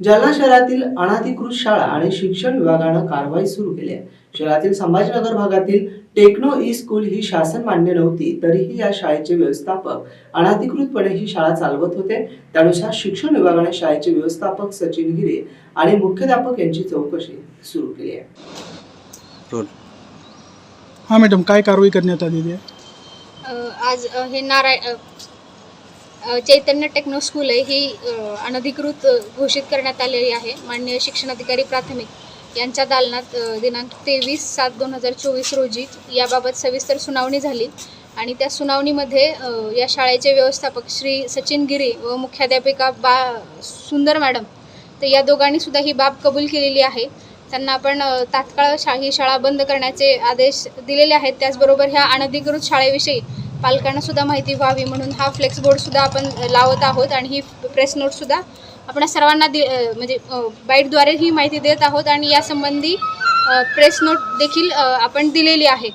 जालना शहरातील अनाधिकृत शाळा आणि शिक्षण विभागानं कारवाई सुरू केली आहे. शहरातील संभाजीनगर भागातील टेक्नो ई स्कूल ही शासन मान्य नव्हती तरीही या शाळेचे व्यवस्थापक अनाधिकृतपणे ही शाळा चालवत होते. त्यानुसार शिक्षण विभागाने शाळेचे व्यवस्थापक सचिन गिरे आणि मुख्याध्यापक यांची चौकशी सुरू केली आहे. हां मॅडम काय कारवाई करण्यात आलेली आहे? आज हे नारायण चैतन्य टेक्नो स्कूल आहे. ही अनधिकृत घोषित करण्यात आलेली आहे. माननीय शिक्षणाधिकारी प्राथमिक यांच्या दालनात दिनांक तेवीस सात दोन हजार चोवीस रोजी याबाबत सविस्तर सुनावणी झाली. आणि त्या सुनावणीमध्ये या शाळेचे व्यवस्थापक श्री सचिन गिरी व मुख्याध्यापिका बा सुंदर मॅडम तर या दोघांनी सुद्धा ही बाब कबूल केलेली आहे. त्यांना आपण तात्काळ शा ही शाळा बंद करण्याचे आदेश दिलेले आहेत. त्याचबरोबर ह्या अनधिकृत शाळेविषयी पालकांना सुद्धा माहिती व्हावी म्हणून हा फ्लेक्स बोर्ड सुद्धा आपण लावत आहोत आणि ही प्रेस नोट सुद्धा आपण सर्वांना दि म्हणजे बाईटद्वारे ही माहिती देत आहोत आणि यासंबंधी प्रेस नोट देखील आपण दिलेली आहे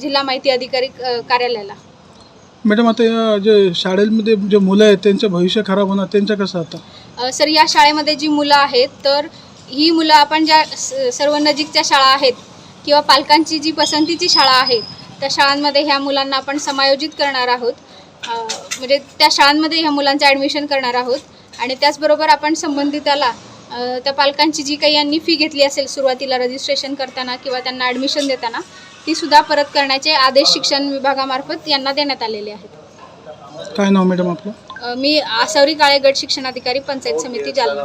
जिल्हा माहिती अधिकारी कार्यालयाला. मॅडम आता या जे शाळेमध्ये जे मुलं आहेत त्यांचं भविष्य खराब होणार त्यांचं कसं आता? सर या शाळेमध्ये जी मुलं आहेत तर ही मुलं आपण ज्या स- सर्व नजीकच्या शाळा आहेत किंवा पालकांची जी पसंतीची शाळा आहे त्या शाळांमध्ये ह्या मुलांना आपण समायोजित करणार आहोत. म्हणजे त्या शाळांमध्ये ह्या मुलांचं ॲडमिशन करणार आहोत आणि त्याचबरोबर आपण संबंधिताला त्या पालकांची जी काही यांनी फी घेतली असेल सुरुवातीला रजिस्ट्रेशन करताना किंवा त्यांना ॲडमिशन देताना ती सुद्धा परत करण्याचे आदेश शिक्षण विभागामार्फत यांना देण्यात आलेले आहेत. काय नाव मॅडम आपलं? मी आसावरी काळे गट शिक्षणाधिकारी पंचायत समिती जालना.